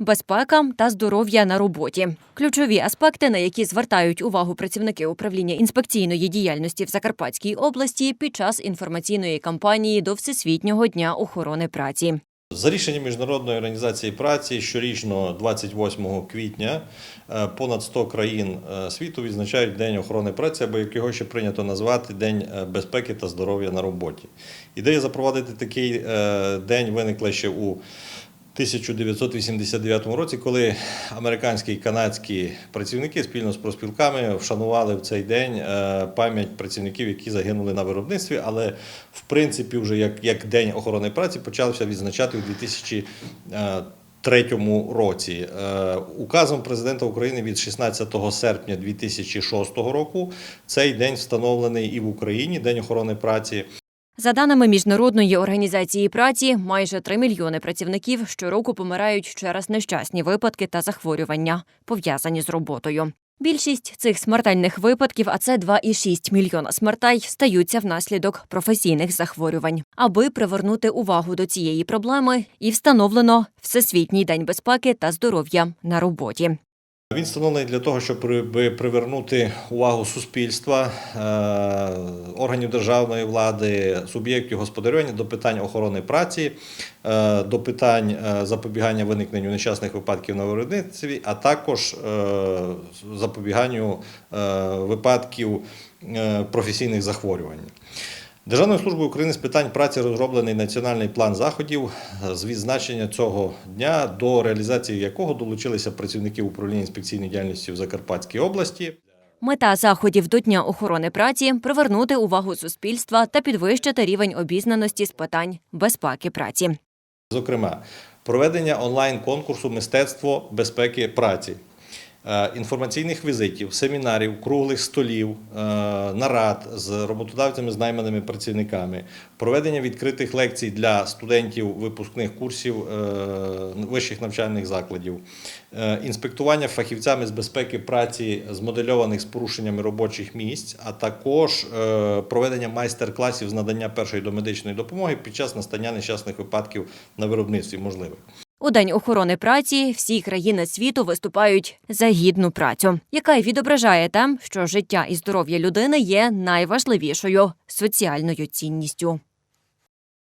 безпека та здоров'я на роботі. Ключові аспекти, на які звертають увагу працівники управління інспекційної діяльності в Закарпатській області під час інформаційної кампанії до Всесвітнього дня охорони праці. За рішенням Міжнародної організації праці щорічно 28 квітня е, понад 100 країн е, світу відзначають День охорони праці, або як його ще прийнято назвати День е, безпеки та здоров'я на роботі. Ідея запровадити такий день виникла ще у 1989 році, коли американські і канадські працівники спільно з профспілками вшанували в цей день е, пам'ять працівників, які загинули на виробництві. Але в принципі, вже як, як День охорони праці почався відзначати у 2003 році. Е, Указом президента України від 16 серпня 2006 року цей день встановлений і в Україні День охорони праці. За даними міжнародної організації праці, майже 3 мільйони працівників щороку помирають через нещасні випадки та захворювання, пов'язані з роботою. Більшість цих смертельних випадків, а це 2,6 мільйона смертей, стаються внаслідок професійних захворювань. Аби привернути увагу до цієї проблеми, і встановлено Всесвітній день безпеки та здоров'я на роботі. Він встановлений для того, щоб привернути увагу суспільства, е, органів державної влади, суб'єктів господарювання до питань охорони праці, е, до питань е, запобігання виникненню нещасних випадків на виробництві, а також запобіганню випадків професійних захворювань. Державною службою України з питань праці розроблений національний план заходів з відзначення цього дня, до реалізації якого долучилися працівники управління інспекційної діяльності в Закарпатській області. Мета заходів до Дня охорони праці привернути увагу суспільства та підвищити рівень обізнаності з питань безпеки праці. Зокрема, проведення онлайн-конкурсу Мистецтво безпеки праці, інформаційних візитів, семінарів, круглих столів, е, нарад з роботодавцями, з найманими працівниками, проведення відкритих лекцій для студентів випускних курсів е, вищих навчальних закладів, е, інспектування фахівцями з безпеки праці змодельованих з порушеннями робочих місць, а також е, проведення майстер-класів з надання першої домедичної допомоги під час настання нещасних випадків на виробництві можливих. У День охорони праці всі країни світу виступають за гідну працю, яка й відображає те, що життя і здоров'я людини є найважливішою соціальною цінністю.